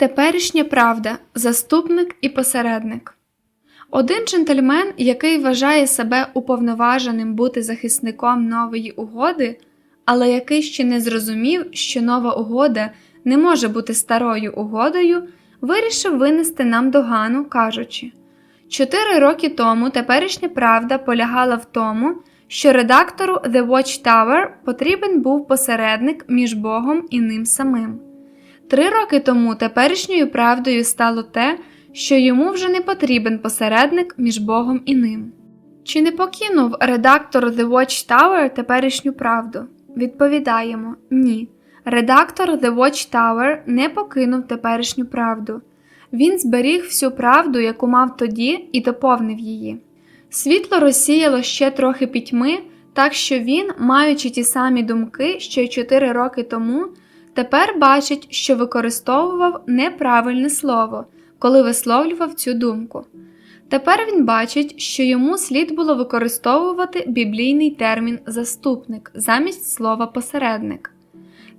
Теперішня правда заступник і посередник. Один джентльмен, який вважає себе уповноваженим бути захисником нової угоди, але який ще не зрозумів, що нова угода не може бути старою угодою, вирішив винести нам догану, кажучи: Чотири роки тому теперішня правда полягала в тому, що редактору The Watchtower потрібен був посередник між Богом і ним самим. Три роки тому теперішньою правдою стало те, що йому вже не потрібен посередник між Богом і ним. Чи не покинув редактор The Watchtower теперішню правду? Відповідаємо ні. Редактор The Watchtower не покинув теперішню правду. Він зберіг всю правду, яку мав тоді, і доповнив її. Світло розсіяло ще трохи пітьми, так що він, маючи ті самі думки, що й чотири роки тому, тепер бачить, що використовував неправильне слово, коли висловлював цю думку. Тепер він бачить, що йому слід було використовувати біблійний термін заступник замість слова посередник.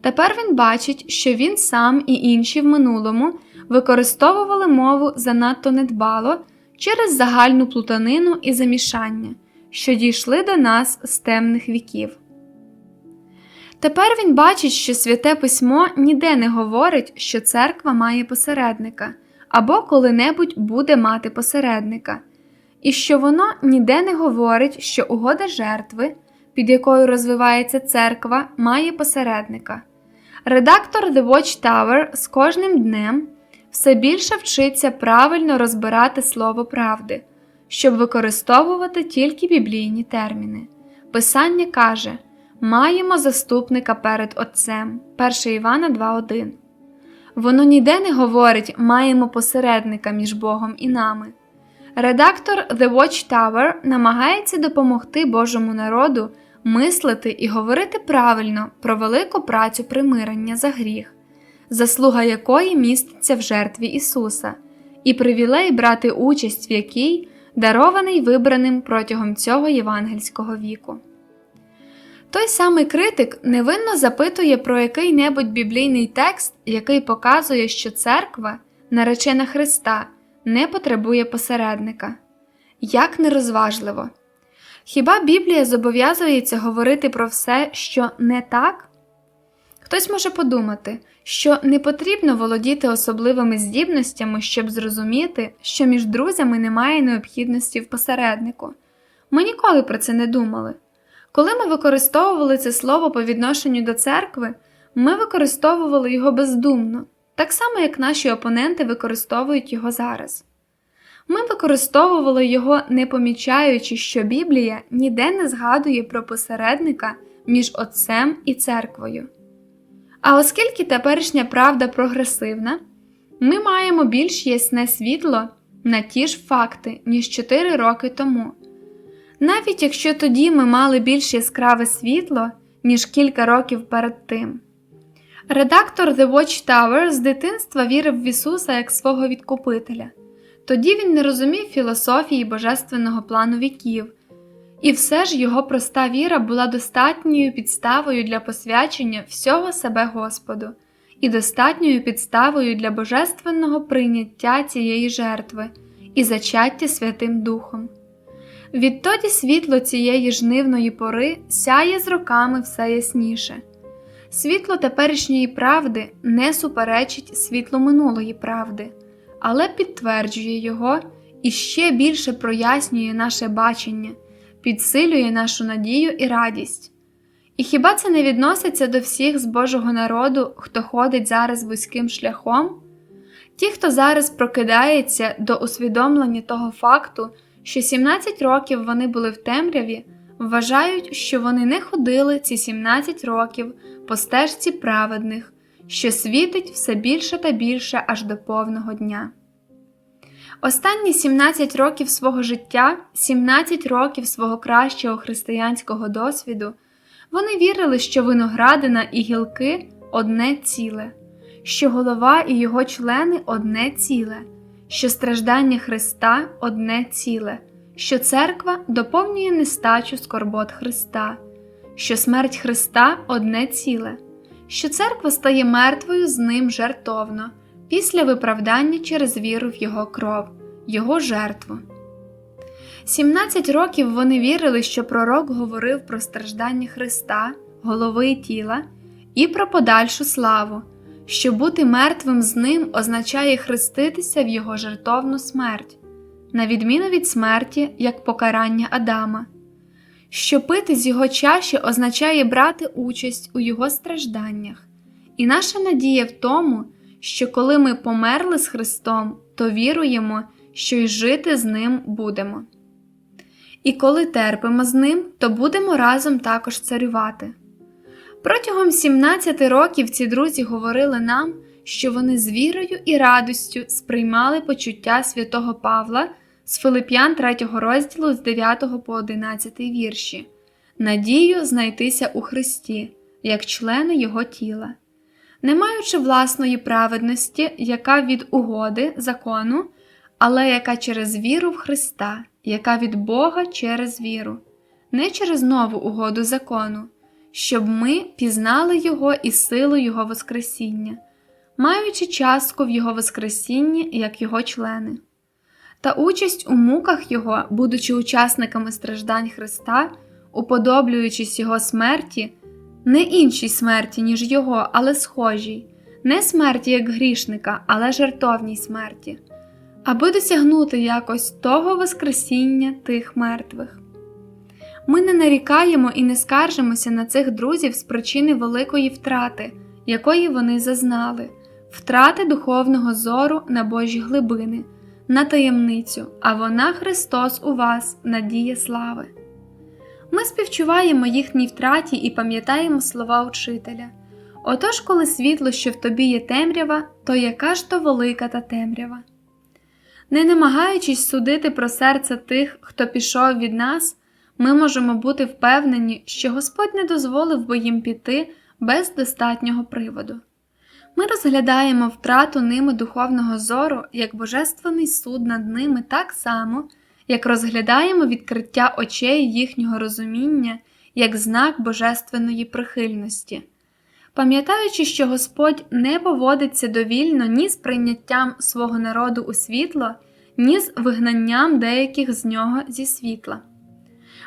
Тепер він бачить, що він сам і інші в минулому використовували мову занадто недбало через загальну плутанину і замішання, що дійшли до нас з темних віків. Тепер він бачить, що святе письмо ніде не говорить, що церква має посередника або коли-небудь буде мати посередника, і що воно ніде не говорить, що угода жертви, під якою розвивається церква, має посередника. Редактор The Watchtower з кожним днем все більше вчиться правильно розбирати слово правди, щоб використовувати тільки біблійні терміни. Писання каже: Маємо заступника перед Отцем 1 Івана 2.1. Воно ніде не говорить маємо посередника між Богом і нами. Редактор The Watchtower намагається допомогти Божому народу мислити і говорити правильно про велику працю примирення за гріх, заслуга якої міститься в жертві Ісуса, і привілей брати участь в якій дарований вибраним протягом цього євангельського віку. Той самий критик невинно запитує про який-небудь біблійний текст, який показує, що церква, наречена Христа, не потребує посередника. Як нерозважливо! Хіба Біблія зобов'язується говорити про все, що не так? Хтось може подумати, що не потрібно володіти особливими здібностями, щоб зрозуміти, що між друзями немає необхідності в посереднику. Ми ніколи про це не думали. Коли ми використовували це слово по відношенню до церкви, ми використовували його бездумно, так само як наші опоненти використовують його зараз. Ми використовували його, не помічаючи, що Біблія ніде не згадує про посередника між Отцем і церквою. А оскільки теперішня правда прогресивна, ми маємо більш ясне світло на ті ж факти, ніж 4 роки тому. Навіть якщо тоді ми мали більш яскраве світло, ніж кілька років перед тим. Редактор The Watchtower з дитинства вірив в Ісуса як свого відкупителя. Тоді він не розумів філософії божественного плану віків, і все ж його проста віра була достатньою підставою для посвячення всього себе Господу і достатньою підставою для божественного прийняття цієї жертви і зачаття Святим Духом. Відтоді світло цієї жнивної пори сяє з роками все ясніше. Світло теперішньої правди не суперечить світлу минулої правди, але підтверджує його і ще більше прояснює наше бачення, підсилює нашу надію і радість. І хіба це не відноситься до всіх з Божого народу, хто ходить зараз вузьким шляхом? Ті, хто зараз прокидається до усвідомлення того факту, що 17 років вони були в темряві, вважають, що вони не ходили ці 17 років по стежці праведних, що світить все більше та більше аж до повного дня. Останні 17 років свого життя, 17 років свого кращого християнського досвіду, вони вірили, що виноградина і гілки одне ціле, що голова і його члени одне ціле що страждання Христа одне ціле, що церква доповнює нестачу скорбот Христа, що смерть Христа одне ціле, що церква стає мертвою з ним жертовно, після виправдання через віру в Його кров, Його жертву. 17 років вони вірили, що пророк говорив про страждання Христа, голови і тіла, і про подальшу славу, що бути мертвим з ним означає хреститися в Його жертовну смерть, на відміну від смерті, як покарання Адама. Що пити з його чаші означає брати участь у його стражданнях, і наша надія в тому, що коли ми померли з Христом, то віруємо, що й жити з Ним будемо. І коли терпимо з Ним, то будемо разом також царювати. Протягом 17 років ці друзі говорили нам, що вони з вірою і радістю сприймали почуття святого Павла з Филип'ян 3 розділу з 9 по 11 вірші, надію знайтися у Христі, як члени Його тіла, не маючи власної праведності, яка від угоди закону, але яка через віру в Христа, яка від Бога через віру, не через нову угоду закону, щоб ми пізнали Його і силу Його Воскресіння, маючи частку в Його Воскресінні як Його члени та участь у муках Його, будучи учасниками страждань Христа, уподоблюючись Його смерті, не іншій смерті, ніж Його, але схожій, не смерті як грішника, але жертовній смерті, аби досягнути якось того Воскресіння тих мертвих. Ми не нарікаємо і не скаржимося на цих друзів з причини великої втрати, якої вони зазнали, втрати духовного зору на Божі глибини на таємницю, а вона Христос у вас, надія слави. Ми співчуваємо їхній втраті і пам'ятаємо слова учителя. Отож, коли світло, що в тобі є темрява, то яка ж то велика та темрява? Не намагаючись судити про серце тих, хто пішов від нас, ми можемо бути впевнені, що Господь не дозволив би їм піти без достатнього приводу. Ми розглядаємо втрату ними духовного зору як божественний суд над ними так само, як розглядаємо відкриття очей їхнього розуміння як знак божественної прихильності. Пам'ятаючи, що Господь не поводиться довільно ні з прийняттям свого народу у світло, ні з вигнанням деяких з нього зі світла.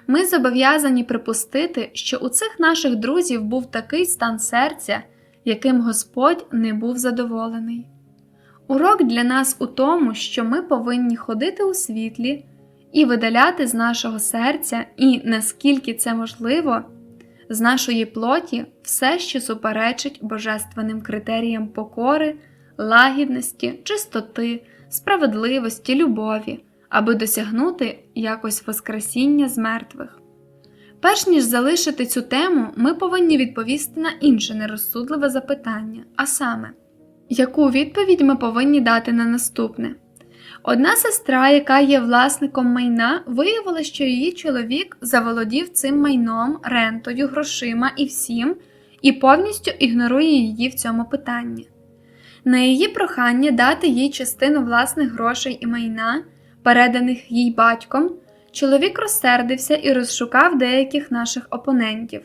Ми зобов'язані припустити, що у цих наших друзів був такий стан серця яким Господь не був задоволений. Урок для нас у тому, що ми повинні ходити у світлі і видаляти з нашого серця, і, наскільки це можливо, з нашої плоті все, що суперечить божественним критеріям покори, лагідності, чистоти, справедливості, любові, аби досягнути якось Воскресіння з мертвих. Перш ніж залишити цю тему, ми повинні відповісти на інше нерозсудливе запитання, а саме, яку відповідь ми повинні дати на наступне? Одна сестра, яка є власником майна, виявила, що її чоловік заволодів цим майном, рентою, грошима і всім, і повністю ігнорує її в цьому питанні. На її прохання дати їй частину власних грошей і майна, переданих їй батьком. Чоловік розсердився і розшукав деяких наших опонентів.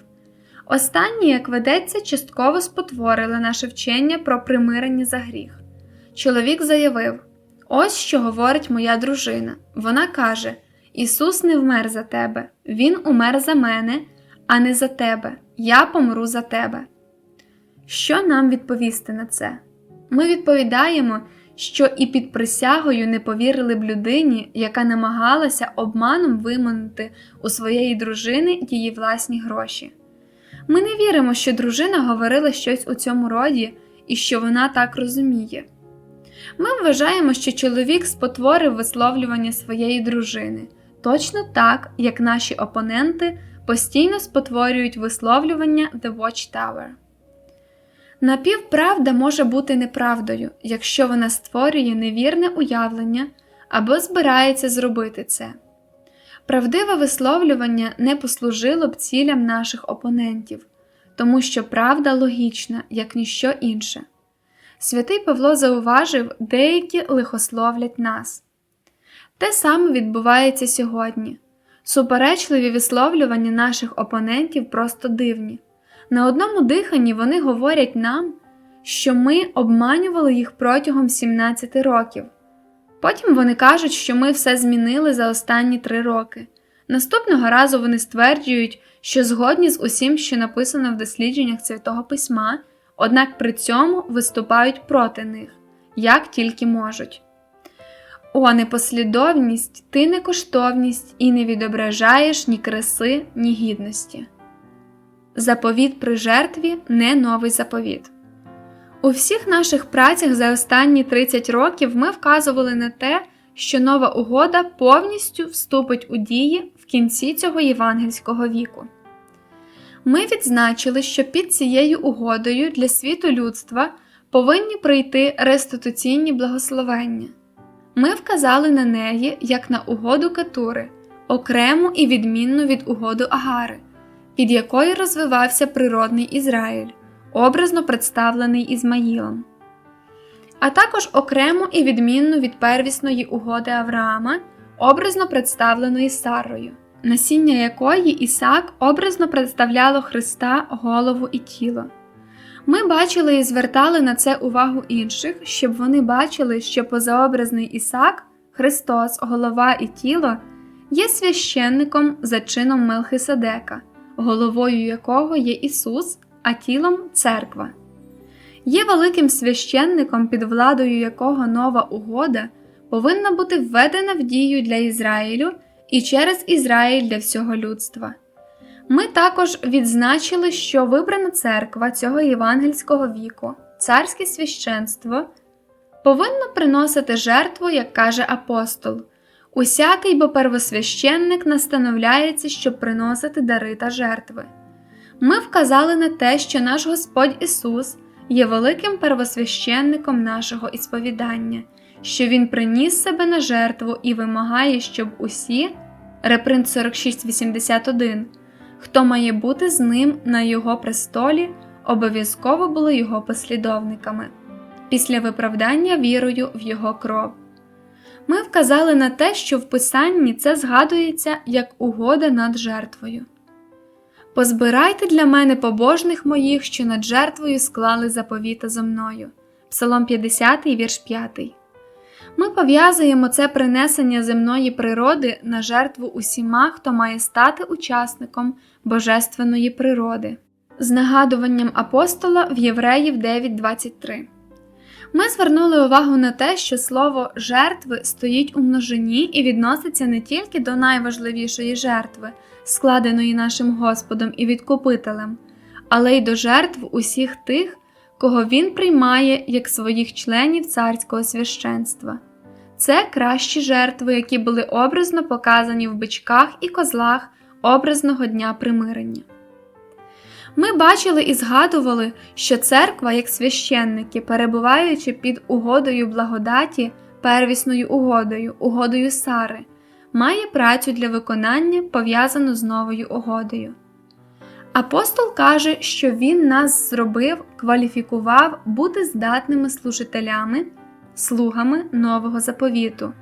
Останні, як ведеться, частково спотворили наше вчення про примирення за гріх. Чоловік заявив: Ось що говорить моя дружина. Вона каже: Ісус не вмер за тебе, Він умер за мене, а не за тебе. Я помру за тебе. Що нам відповісти на це? Ми відповідаємо, що і під присягою не повірили б людині, яка намагалася обманом виманити у своєї дружини її власні гроші. Ми не віримо, що дружина говорила щось у цьому роді і що вона так розуміє. Ми вважаємо, що чоловік спотворив висловлювання своєї дружини, точно так, як наші опоненти постійно спотворюють висловлювання The Watchtower. Напівправда може бути неправдою, якщо вона створює невірне уявлення або збирається зробити це. Правдиве висловлювання не послужило б цілям наших опонентів, тому що правда логічна, як ніщо інше. Святий Павло зауважив, деякі лихословлять нас. Те саме відбувається сьогодні. Суперечливі висловлювання наших опонентів просто дивні. На одному диханні вони говорять нам, що ми обманювали їх протягом 17 років. Потім вони кажуть, що ми все змінили за останні три роки. Наступного разу вони стверджують, що згодні з усім, що написано в дослідженнях Святого Письма, однак при цьому виступають проти них, як тільки можуть. О, непослідовність, ти не коштовність і не відображаєш ні краси, ні гідності. Заповіт при жертві не новий заповіт. У всіх наших працях за останні 30 років ми вказували на те, що нова угода повністю вступить у дії в кінці цього євангельського віку. Ми відзначили, що під цією угодою для світу людства повинні прийти реституційні благословення. Ми вказали на неї як на угоду Катури, окрему і відмінну від угоду Агари, під якою розвивався природний Ізраїль, образно представлений Ізмаїлом, а також окрему і відмінну від первісної угоди Авраама, образно представленої Сарою, насіння якої Ісак образно представляло Христа, голову і тіло. Ми бачили і звертали на це увагу інших, щоб вони бачили, що позаобразний Ісак, Христос, голова і тіло, є священником за чином Мелхиседека, головою якого є Ісус, а тілом церква. Є великим священником, під владою якого нова угода повинна бути введена в дію для Ізраїлю і через Ізраїль для всього людства. Ми також відзначили, що вибрана церква цього євангельського віку, царське священство, повинно приносити жертву, як каже апостол. Усякий бо первосвященник настановляється, щоб приносити дари та жертви. Ми вказали на те, що наш Господь Ісус є великим первосвященником нашого ісповідання, що Він приніс себе на жертву і вимагає, щоб усі, репринт 4681, хто має бути з ним на його престолі, обов'язково були його послідовниками після виправдання вірою в його кров. Ми вказали на те, що в Писанні це згадується як угода над жертвою. Позбирайте для мене побожних моїх, що над жертвою склали заповіта зо мною. Псалом 50, вірш 5. Ми пов'язуємо це принесення земної природи на жертву усіма, хто має стати учасником божественної природи, з нагадуванням апостола в Євреїв 9.23. Ми звернули увагу на те, що слово жертви стоїть у множині і відноситься не тільки до найважливішої жертви, складеної нашим Господом і відкупителем, але й до жертв усіх тих, кого Він приймає як своїх членів царського священства. Це кращі жертви, які були образно показані в бичках і козлах образного дня примирення. Ми бачили і згадували, що церква, як священники, перебуваючи під угодою благодаті, первісною угодою, угодою Сари, має працю для виконання, пов'язану з новою угодою. Апостол каже, що він нас зробив, кваліфікував бути здатними служителями, слугами нового заповіту.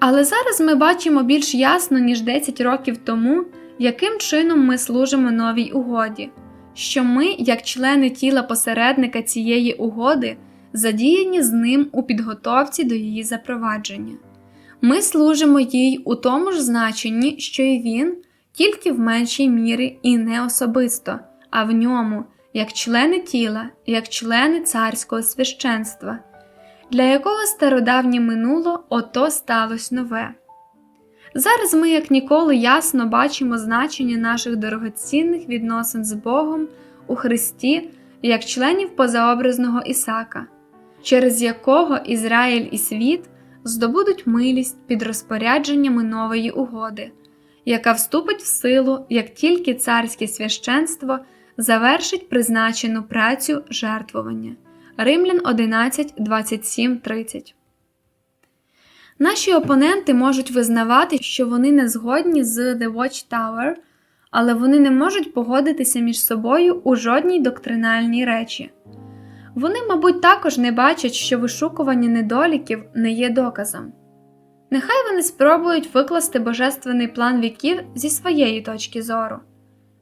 Але зараз ми бачимо більш ясно, ніж 10 років тому, яким чином ми служимо новій угоді, що ми, як члени тіла посередника цієї угоди, задіяні з ним у підготовці до її запровадження. Ми служимо їй у тому ж значенні, що й він, тільки в меншій мірі і не особисто, а в ньому, як члени тіла, як члени царського священства, для якого стародавнє минуло ото сталося нове. Зараз ми, як ніколи, ясно бачимо значення наших дорогоцінних відносин з Богом у Христі як членів позаобразного Ісака, через якого Ізраїль і світ здобудуть милість під розпорядженнями нової угоди, яка вступить в силу, як тільки царське священство завершить призначену працю жертвування. Римлян 11, 27, 30 Наші опоненти можуть визнавати, що вони не згодні з The Watchtower, але вони не можуть погодитися між собою у жодній доктринальній речі. Вони, мабуть, також не бачать, що вишукування недоліків не є доказом. Нехай вони спробують викласти божественний план віків зі своєї точки зору.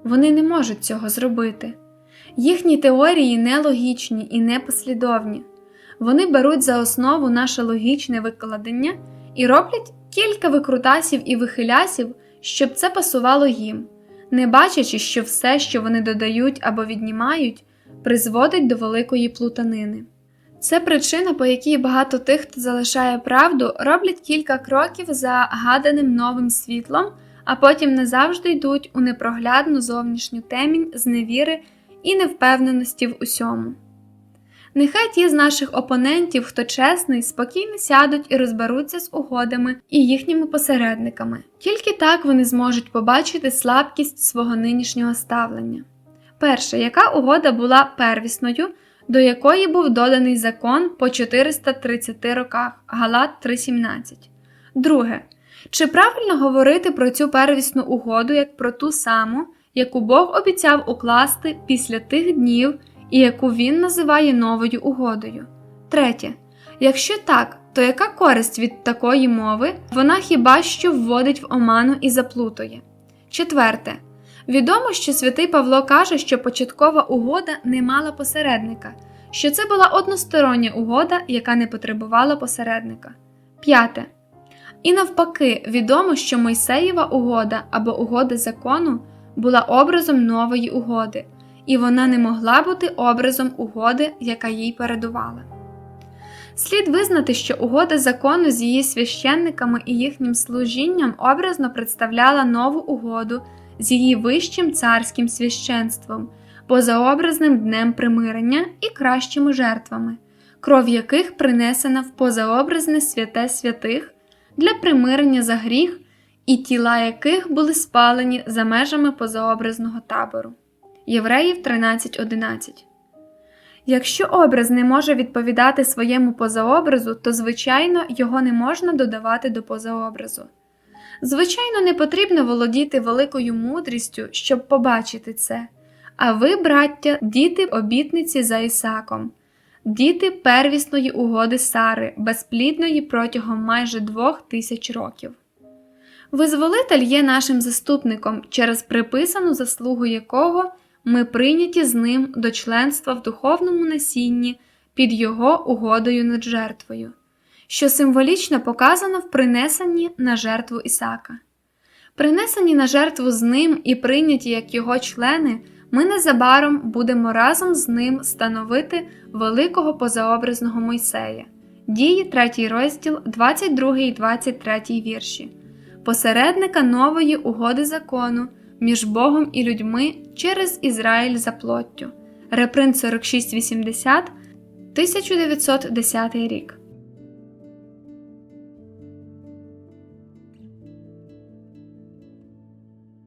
Вони не можуть цього зробити. Їхні теорії нелогічні і непослідовні. Вони беруть за основу наше логічне викладення і роблять кілька викрутасів і вихилясів, щоб це пасувало їм, не бачачи, що все, що вони додають або віднімають, призводить до великої плутанини. Це причина, по якій багато тих, хто залишає правду, роблять кілька кроків за гаданим новим світлом, а потім не завжди йдуть у непроглядну зовнішню темінь зневіри і невпевненості в усьому. Нехай ті з наших опонентів, хто чесний, спокійно сядуть і розберуться з угодами і їхніми посередниками. Тільки так вони зможуть побачити слабкість свого нинішнього ставлення. Перше, яка угода була первісною, до якої був доданий закон по 430 роках Галат 3.17. Друге, чи правильно говорити про цю первісну угоду як про ту саму, яку Бог обіцяв укласти після тих днів і яку він називає новою угодою? Третє. Якщо так, то яка користь від такої мови вона хіба що вводить в оману і заплутує? Четверте. Відомо, що святий Павло каже, що початкова угода не мала посередника, що це була одностороння угода, яка не потребувала посередника. П'яте. І навпаки, відомо, що Мойсеєва угода або угода закону була образом нової угоди, і вона не могла бути образом угоди, яка їй передувала. Слід визнати, що угода закону з її священниками і їхнім служінням образно представляла нову угоду з її вищим царським священством, позаобразним днем примирення і кращими жертвами, кров яких принесена в позаобразне святе святих для примирення за гріх, і тіла яких були спалені за межами позаобразного табору. Євреїв 13.11 Якщо образ не може відповідати своєму позаобразу, то, звичайно, його не можна додавати до позаобразу. Звичайно, не потрібно володіти великою мудрістю, щоб побачити це. А ви, браття, діти обітниці за Ісаком, діти первісної угоди Сари, безплідної протягом майже двох тисяч років. Визволитель є нашим заступником, через приписану заслугу якого ми прийняті з ним до членства в духовному насінні під його угодою над жертвою що символічно показано в принесенні на жертву Ісака. Принесені на жертву з ним і прийняті як його члени, ми незабаром будемо разом з ним становити великого позаобразного Мойсея. Дії 3 розділ, 22 і 23 вірші, посередника нової угоди закону між Богом і людьми через Ізраїль за плоттю. Репринт 4680 1910 рік.